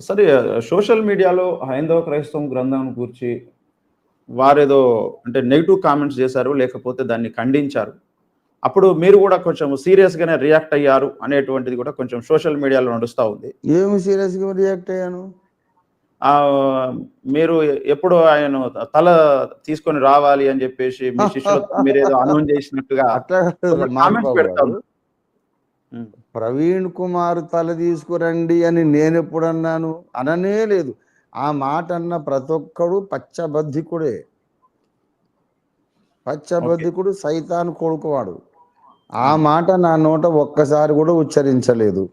సరే సోషల్ మీడియాలో హైందవ క్రైస్తవం గ్రంథం గురించి వారేదో అంటే నెగిటివ్ కామెంట్స్ చేశారు లేకపోతే దాన్ని ఖండించారు. అప్పుడు మీరు కూడా కొంచెం సీరియస్ గానే రియాక్ట్ అయ్యారు అనేటువంటిది కూడా కొంచెం సోషల్ మీడియాలో నడుస్తూ ఉంది. ఏమి సీరియస్గా రియాక్ట్ అయ్యాను? ఆ మీరు ఎప్పుడు ఆయన తల తీసుకొని రావాలి అని చెప్పేసి మీ శిష్యులతో మీరు ఏదో అనౌన్స్ చేసినట్టుగా అట్లా కొందరు ప్రవీణ్ కుమార్ తల తీసుకురండి అని నేను ఎప్పుడు అన్నాను అననే లేదు. ఆ మాట అన్న ప్రతి ఒక్కడు పచ్చబద్ధికుడే. పచ్చబద్ధికుడు సైతాన్ కొడుకువాడు. ఆ మాట నా నోట ఒక్కసారి కూడా ఉచ్చరించలేదు.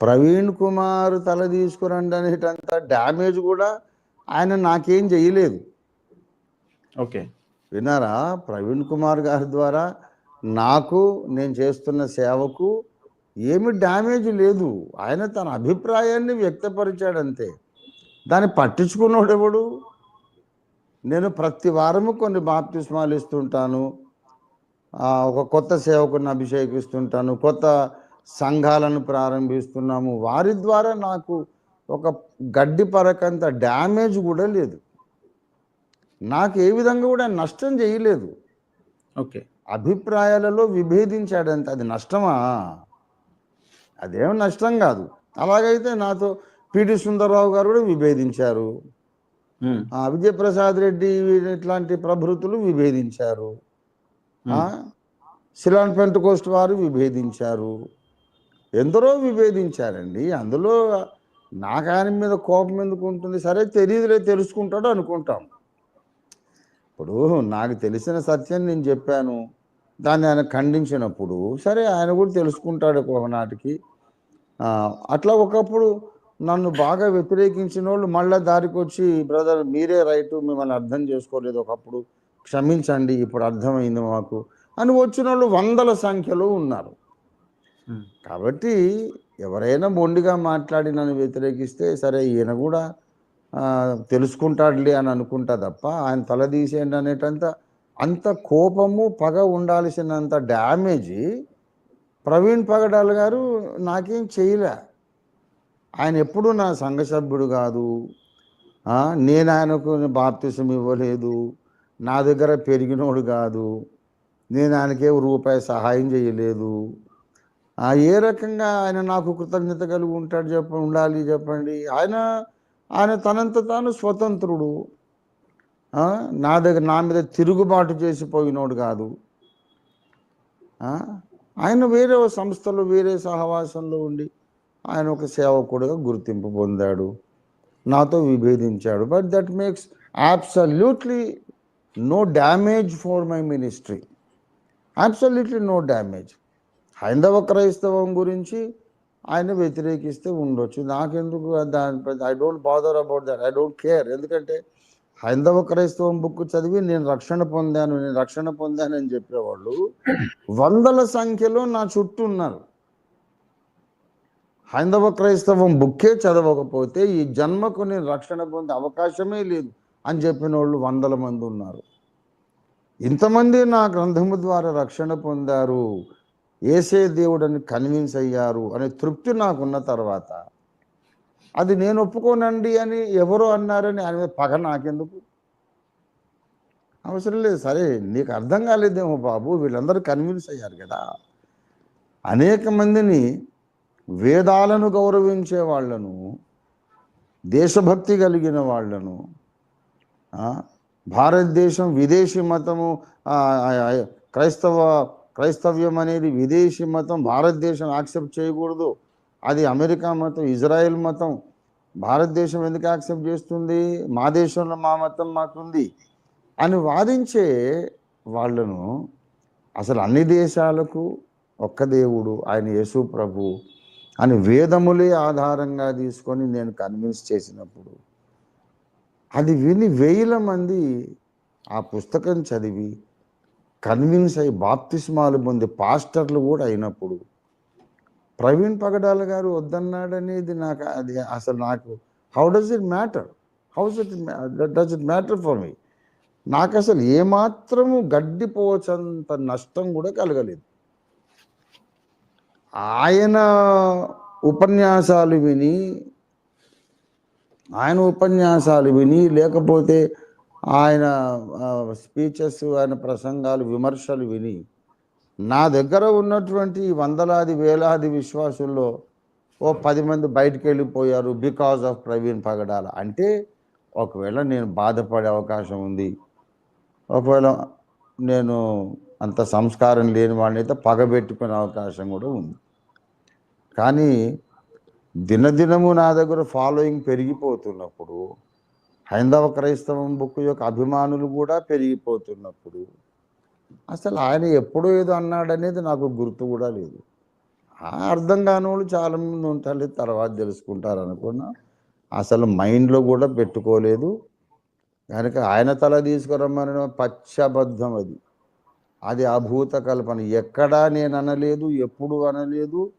ప్రవీణ్ కుమార్ తల తీసుకురండి అనేటంత డ్యామేజ్ కూడా ఆయన నాకేం చేయలేదు ఓకే. విన్నారా? ప్రవీణ్ కుమార్ గారి ద్వారా నాకు నేను చేస్తున్న సేవకు ఏమి డ్యామేజ్ లేదు. ఆయన తన అభిప్రాయాన్ని వ్యక్తపరిచాడంతే. దాన్ని పట్టించుకున్నాడు ఎవడు? నేను ప్రతి వారము కొన్ని బాప్తిస్మాలు ఇస్తుంటాను. ఒక కొత్త సేవకుని అభిషేకిస్తుంటాను. కొత్త సంఘాలను ప్రారంభిస్తున్నాము. వారి ద్వారా నాకు ఒక గడ్డి పరకంత డ్యామేజ్ కూడా లేదు. నాకు ఏ విధంగా కూడా నష్టం చేయలేదు. ఓకే. అభిప్రాయాలలో విభేదించాడంతే అది నష్టమా? అదేం నష్టం కాదు. అలాగైతే నాతో పిటి సుందరరావు గారు కూడా విభేదించారు. విజయప్రసాద్ రెడ్డి ఇట్లాంటి ప్రభృతులు విభేదించారు. ఆ, శిలాన్ పెంటకోస్ట్ వారు విభేదించారు. ఎందరో విభేదించారండి. అందులో నాకు ఆయన మీద కోపం ఎందుకు ఉంటుంది? సరే తెలియదులే తెలుసుకుంటాడు అనుకుంటాం. ఇప్పుడు నాకు తెలిసిన సత్యం నేను చెప్పాను. దాన్ని ఆయన ఖండించినప్పుడు సరే ఆయన కూడా తెలుసుకుంటాడు ఒకనాటికి అట్లా ఒకప్పుడు నన్ను బాగా వ్యతిరేకించిన వాళ్ళు మళ్ళా దారికి వచ్చి బ్రదర్ మీరే రైట్ మిమ్మల్ని అర్థం చేసుకోలేదు ఒకప్పుడు. క్షమించండి ఇప్పుడు అర్థమైంది మాకు. అని వచ్చిన వాళ్ళు వందల సంఖ్యలో ఉన్నారు. కాబట్టి ఎవరైనా మొండిగా మాట్లాడి నన్ను వ్యతిరేకిస్తే సరే ఈయన కూడా తెలుసుకుంటాడులే అని అనుకుంటా తప్ప ఆయన తలదీసేయండి అనేటంత అంత కోపము పగ ఉండాల్సినంత డ్యామేజ్ ప్రవీణ్ పగడాల్ గారు నాకేం చేయలే. ఆయన ఎప్పుడు నా సంఘ సభ్యుడు కాదు. నేను ఆయనకు బాప్తిసం ఇవ్వలేదు. నా దగ్గర పెరిగినోడు కాదు. నేను ఆయనకే రూపాయి సహాయం చేయలేదు. ఏ రకంగా ఆయన నాకు కృతజ్ఞత కలిగి ఉంటాడు చెప్ప ఉండాలి చెప్పండి. ఆయన ఆయన తనంత తాను స్వతంత్రుడు. నా దగ్గర నా మీద తిరుగుబాటు చేసిపోయినోడు కాదు. ఆయన వేరే సంస్థలు వేరే సహవాసంలో ఉండి ఆయన ఒక సేవకుడుగా గుర్తింపు పొందాడు. నాతో విభేదించాడు. But that makes absolutely no damage for my ministry absolutely no damage హైందవ క్రైస్తవం గురించి ఆయన వ్యతిరేకిస్తే ఉండొచ్చు. నాకెందుకు దాని I don't bother about that I don't care ఎందుకంటే హైందవ క్రైస్తవం బుక్ చదివి నేను రక్షణ పొందాను నేను రక్షణ పొందాను అని చెప్పేవాళ్ళు వందల సంఖ్యలో నా చుట్టూ ఉన్నారు. హైందవ క్రైస్తవం బుక్కే చదవకపోతే ఈ జన్మకు నేను రక్షణ పొందే అవకాశమే లేదు అని చెప్పిన వాళ్ళు వందల మంది ఉన్నారు. ఇంతమంది నా గ్రంథము ద్వారా రక్షణ పొందారు. ఏసే దేవుడని కన్విన్స్ అయ్యారు అనే తృప్తి నాకున్న తర్వాత అది నేను ఒప్పుకోనండి అని ఎవరో అన్నారని ఆయన మీద పగ నాకెందుకు? అవసరం లేదు. సరే నీకు అర్థం కాలేదేమో బాబు వీళ్ళందరూ కన్విన్స్ అయ్యారు కదా. అనేక మందిని వేదాలను గౌరవించే వాళ్ళను దేశభక్తి కలిగిన వాళ్ళను భారతదేశం విదేశీ మతము క్రైస్తవ క్రైస్తవ్యం అనేది విదేశీ మతం భారతదేశం యాక్సెప్ట్ చేయకూడదు. అది అమెరికా మతం ఇజ్రాయెల్ మతం. భారతదేశం ఎందుకు యాక్సెప్ట్ చేస్తుంది? మా దేశంలో మా మతం మాకుంది అని వాదించే వాళ్ళను అసలు అన్ని దేశాలకు ఒక్క దేవుడు ఆయన యేసు ప్రభు అని వేదములే ఆధారంగా తీసుకొని నేను కన్విన్స్ చేసినప్పుడు అది విని వేల మంది ఆ పుస్తకం చదివి కన్విన్స్ అయ్యి బాప్తిస్మాలు పొంది పాస్టర్లు కూడా అయినప్పుడు ప్రవీణ్ పగడాల గారు వద్దన్నాడనేది నాకు అది అసలు నాకు how does it matter how's it does it matter for me నాకు అసలు ఏమాత్రము గడ్డిపోవచ్చంత నష్టం కూడా కలగలేదు. ఆయన ఉపన్యాసాలు విని ఆయన ఉపన్యాసాలు విని లేకపోతే ఆయన స్పీచెస్ ఆయన ప్రసంగాలు విమర్శలు విని నా దగ్గర ఉన్నటువంటి వందలాది వేలాది విశ్వాసుల్లో ఓ పది మంది బయటికి వెళ్ళిపోయారు బికాజ్ ఆఫ్ ప్రవీణ్ పగడాల. అంటే ఒకవేళ నేను బాధపడే అవకాశం ఉంది ఒకవేళ నేను అంత సంస్కారం లేని వాడిని అయితే పగబెట్టుకునే అవకాశం కూడా ఉంది. కానీ దినదినము నా దగ్గర ఫాలోయింగ్ పెరిగిపోతున్నప్పుడు హైందవ క్రైస్తవం బుక్ యొక్క అభిమానులు కూడా పెరిగిపోతున్నప్పుడు అసలు ఆయన ఎప్పుడో ఏదో అన్నాడనేది నాకు గుర్తు కూడా లేదు. ఆ అర్థం కాని వాళ్ళు చాలామంది ఉంటారు తర్వాత తెలుసుకుంటారు అనుకున్నా. అసలు మైండ్లో కూడా పెట్టుకోలేదు. కనుక ఆయన తల తీసుకురమ్మని పచ్చబద్ధం అది. అది అభూత కల్పన. ఎక్కడా నేను అనలేదు ఎప్పుడు అనలేదు.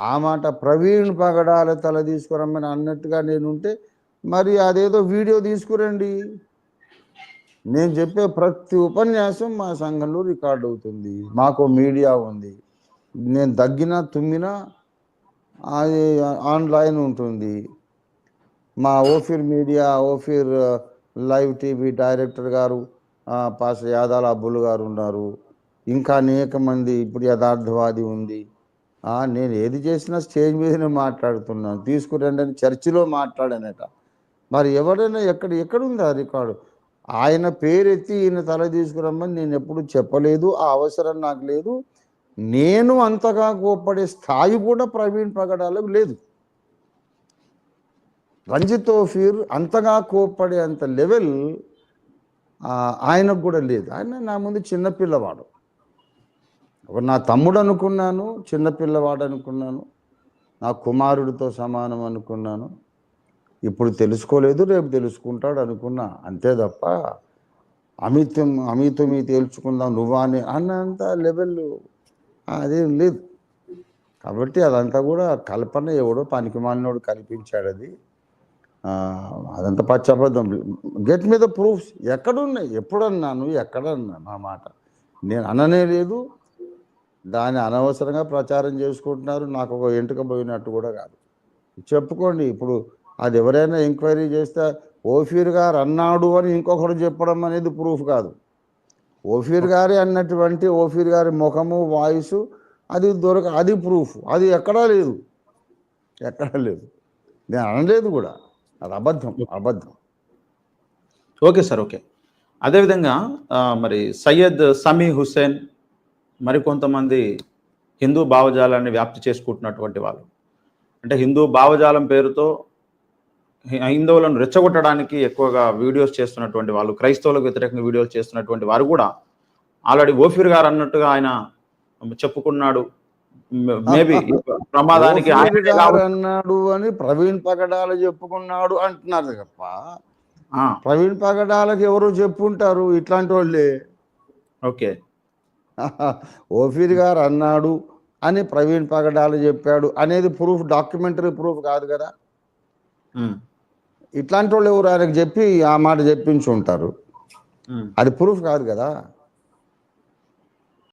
ఆ మాట ప్రవీణ్ పగడాల తల తీసుకురమ్మని అన్నట్టుగా నేనుంటే మరి అదేదో వీడియో తీసుకురండి. నేను చెప్పే ప్రతి ఉపన్యాసం మా సంఘంలో రికార్డ్ అవుతుంది. మాకు మీడియా ఉంది. నేను దగ్గినా తుమ్మినా అది ఆన్లైన్ ఉంటుంది. మా Ofir media Ofir live TV director గారు పాస్ యాదాల అబ్బులు గారు ఉన్నారు. ఇంకా అనేక మంది ఇప్పుడు యథార్థవాది ఉంది. నేను ఏది చేసినా స్టేజ్ మీదనే మాట్లాడుతున్నాను. తీసుకురండి అని చర్చిలో మాట్లాడానట. మరి ఎవరైనా ఎక్కడ ఎక్కడుంది ఆ రికార్డు? ఆయన పేరెత్తి ఈయన తల తీసుకురమ్మని నేను ఎప్పుడు చెప్పలేదు ఆ అవసరం నాకు లేదు. నేను అంతగా కోప్పడే స్థాయి కూడా ప్రవీణ్ పగడాలకు లేదు. రంజిత్ ఓఫీర్ అంతగా కోప్పడే అంత లెవెల్ ఆయనకు కూడా లేదు. ఆయన నా ముందు చిన్నపిల్లవాడు ఒక నా తమ్ముడు అనుకున్నాను చిన్నపిల్లవాడు అనుకున్నాను నా కుమారుడితో సమానం అనుకున్నాను. ఇప్పుడు తెలుసుకోలేదు రేపు తెలుసుకుంటాడు అనుకున్నా. అంతే తప్ప అమితం అమితమి తేల్చుకుందాం నువ్వా అని అన్నంత లెవెల్ అదేం లేదు. కాబట్టి అదంతా కూడా కల్పన ఎవడో పనికి మాలినోడు కల్పించాడు అది. అదంతా పచ్చబద్ధం గెట్ మీద ప్రూఫ్స్ ఎక్కడున్నాయి? ఎప్పుడన్నాను ఎక్కడన్నా నా మాట. నేను అననే లేదు. దాన్ని అనవసరంగా ప్రచారం చేసుకుంటున్నారు. నాకు ఒక ఎంటుక పోయినట్టు కూడా కాదు. చెప్పుకోండి ఇప్పుడు అది ఎవరైనా ఎంక్వైరీ చేస్తే ఓఫీర్ గారు అన్నాడు అని ఇంకొకరు చెప్పడం అనేది ప్రూఫ్ కాదు. ఓఫీర్ గారే అన్నటువంటి ఓఫీర్ గారి ముఖము వాయిస్ అది దొరక అది ప్రూఫ్. అది ఎక్కడా లేదు. ఎక్కడా లేదు. నేను అనలేదు కూడా. అది అబద్ధం అబద్ధం. Okay sir okay. అదేవిధంగా మరి సయ్యద్ సమీ హుస్సేన్ మరికొంతమంది హిందూ భావజాలాన్ని వ్యాప్తి చేసుకుంటున్నటువంటి వాళ్ళు. అంటే హిందూ భావజాలం పేరుతో హైందవులను రెచ్చగొట్టడానికి ఎక్కువగా వీడియోస్ చేస్తున్నటువంటి వాళ్ళు క్రైస్తవులకు వ్యతిరేకంగా వీడియోస్ చేస్తున్నటువంటి వారు కూడా ఆల్రెడీ ఓఫీర్ గారు అన్నట్టుగా ఆయన చెప్పుకున్నాడు. మేబీ ప్రమాదానికి అన్నాడు అని ప్రవీణ్ పగడాల చెప్పుకున్నాడు అంటున్నారు తప్ప ఆ, ప్రవీణ్ పగడాలకు ఎవరు చెప్పుంటారు? ఇట్లాంటి వాళ్ళే. ఓకే. ఓఫీర్ గారు అన్నాడు అని ప్రవీణ్ పగడాలు చెప్పాడు. అనేది ప్రూఫ్ డాక్యుమెంటరీ ప్రూఫ్ కాదు కదా. ఇట్లాంటి వాళ్ళు ఎవరు ఆయనకు చెప్పి ఆ మాట చెప్పించి ఉంటారు. అది ప్రూఫ్ కాదు కదా